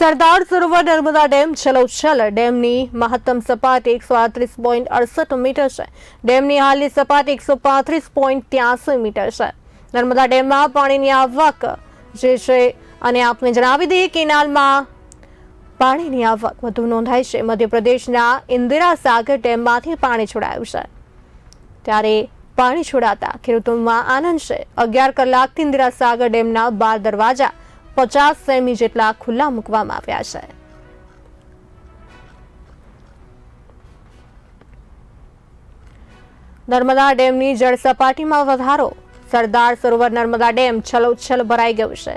Sardar Sarovar Narmada dam છલોછલ ડેમની મહત્તમ સપાટી એકસો આત્રીસ પોઈન્ટ અડસઠ મીટર છે. ડેમની હાલની સપાટી એકસો પાંત્રીસ પોઈન્ટ ત્યાસી મીટર છે. નર્મદા ડેમમાં પાણીની આવક જે છે અને આપને જણાવી દઈએ કેનાલમાં પાણીની આવક વધુ નોંધાઈ છે. મધ્યપ્રદેશના ઇન્દિરા સાગર ડેમમાંથી પાણી છોડાયું છે. ત્યારે પાણી છોડાતા ખેડૂતોમાં આનંદ છે. અગિયાર કલાકથી ઇન્દિરા સાગર ડેમના બાર દરવાજા પચાસ સેમી જેટલા ખુલ્લા મૂકવામાં આવ્યા છે. નર્મદા ડેમની જળ સપાટીમાં વધારો. સરદાર સરોવર નર્મદા ડેમ છલોછલ ભરાઈ ગયું છે.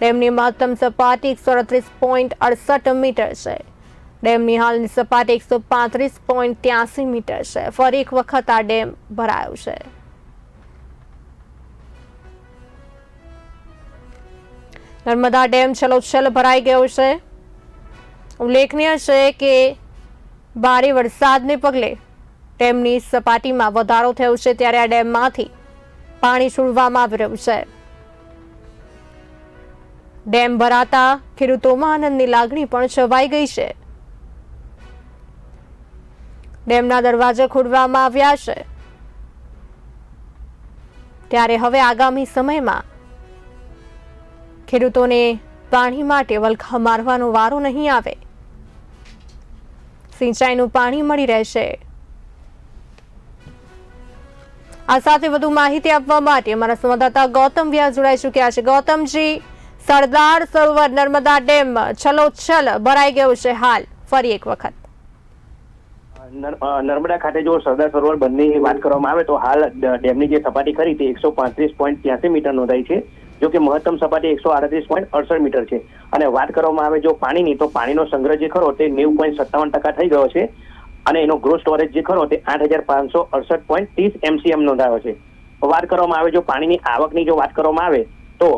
ડેમની મહત્તમ સપાટી એકસો અડત્રીસ પોઈન્ટ અડસઠ મીટર છે. ડેમની હાલની સપાટી એકસો પાંત્રીસ પોઈન્ટ ત્યાસી મીટર છે. ફરી એક વખત આ ડેમ ભરાયો છે. નર્મદા ડેમ છલોછલ ભરાઈ ગયો છે. ઉલ્લેખનીય છે કે ભારે વરસાદને પગલે ડેમની સપાટીમાં વધારો થયો છે ત્યારે આ ડેમમાંથી પાણી છોડવામાં આવી રહ્યું છે. ડેમ ભરાતા ખેડૂતોમાં આનંદની લાગણી પણ છવાઈ ગઈ છે. ડેમના દરવાજા ખોલવામાં આવ્યા છે. ત્યારે હવે આગામી સમયમાં ખેડૂતોને પાણી માટે વલખા મારવાનો વારો નહીં આવે. સિંચાઈનું પાણી મળી રહેશે. આ સાથે વધુ માહિતી આપવા માટે અમારા સંવાદદાતા ગૌતમ વ્યાસ જોડાઈ ચૂક્યા છે. ગૌતમજી, સરદાર સરોવર નર્મદા ડેમ છલોછલ ભરાઈ ગયો છે હાલ. ફરી એક વખત. નર્મદા ખાતે જો સરદાર સરોવર બંનેની વાત કરવામાં આવે તો હાલ ડેમની જે સપાટી ખરી તે એકસો પાંત્રીસ પોઈન્ટ ત્યાસી મીટર નોંધાઈ છે. જો કે મહત્તમ સપાટી એકસો આડત્રીસ પોઈન્ટ અડસઠ મીટર છે. અને વાત કરવામાં આવે જો પાણીની, તો પાણીનો સંગ્રહ જે ખરો તે નેવું પોઈન્ટ સત્તાવન ટકા થઈ ગયો છે. અને એનો ગ્રો સ્ટોરેજ જે ખરો તે આઠ હજાર પાંચસો અડસઠ પોઈન્ટ ત્રીસ એમસીએમ નોંધાયો છે. વાત કરવામાં આવે જો પાણીની આવકની જો વાત કરવામાં આવે, તો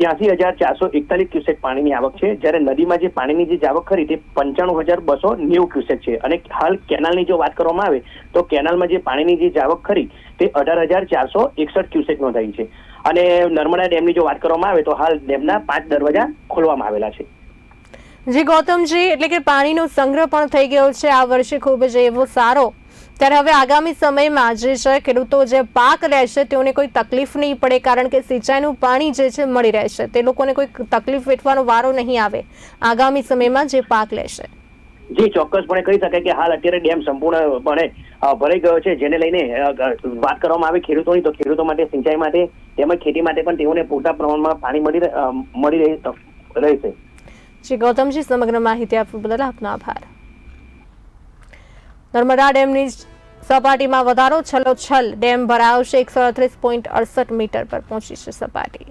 ત્યાસી હજાર ચારસો એકતાલીસ ક્યુસેક પાણીની આવક છે. જ્યારે નદીમાં જે પાણીની જે આવક ખરી તે પંચાણું હજાર બસો નેવું ક્યુસેક છે. અને હાલ કેનાલની જો વાત કરવામાં આવે, તો કેનાલમાં જે પાણીની જે આવક ખરી, તે અઢાર હજાર ચારસો એકસઠ ક્યુસેક નોંધાઈ છે. અને નર્મદા ડેમની જો વાત કરવામાં આવે, તો હાલ ડેમના પાંચ દરવાજા ખોલવામાં આવેલા છે. જી ગૌતમજી, એટલે કે પાણીનો સંગ્રહ પણ થઈ ગયો છે આ વર્ષે. ખૂબ જ એવો સારો ત્યારે હવે આગામી સમયમાં જે છે ખેડૂતો જે પાક રહેશે તેઓને કોઈ તકલીફ નહીં પડે કારણ કે સિંચાઈનું પાણી જે છે મળી રહેશે તે લોકોને કોઈ તકલીફ વેઠવાનો વારો નહીં આવે. આગામી સમયમાં જે પાક લેશે જી ચોક્કસપણે કહી શકાય કે હાલ અત્યારે ડેમ સંપૂર્ણપણે ભરાઈ ગયો છે. જેને લઈને વાત કરવામાં આવે ખેડૂતોની તો ખેડૂતો માટે સિંચાઈ માટે તેમજ ખેતી માટે પણ તેઓને પૂરતા પ્રમાણમાં પાણી મળી મળી રહે- રહેશે. શ્રી ગૌતમજી સમગ્ર માહિતી આપવા બદલ આપનો આભાર. નર્મદા ડેમની સપાટીમાં વધારો. છલોછલ ડેમ ભરાવશે એકસો અડત્રીસ પોઈન્ટ અડસઠ મીટર પર પહોંચી છે સપાટી.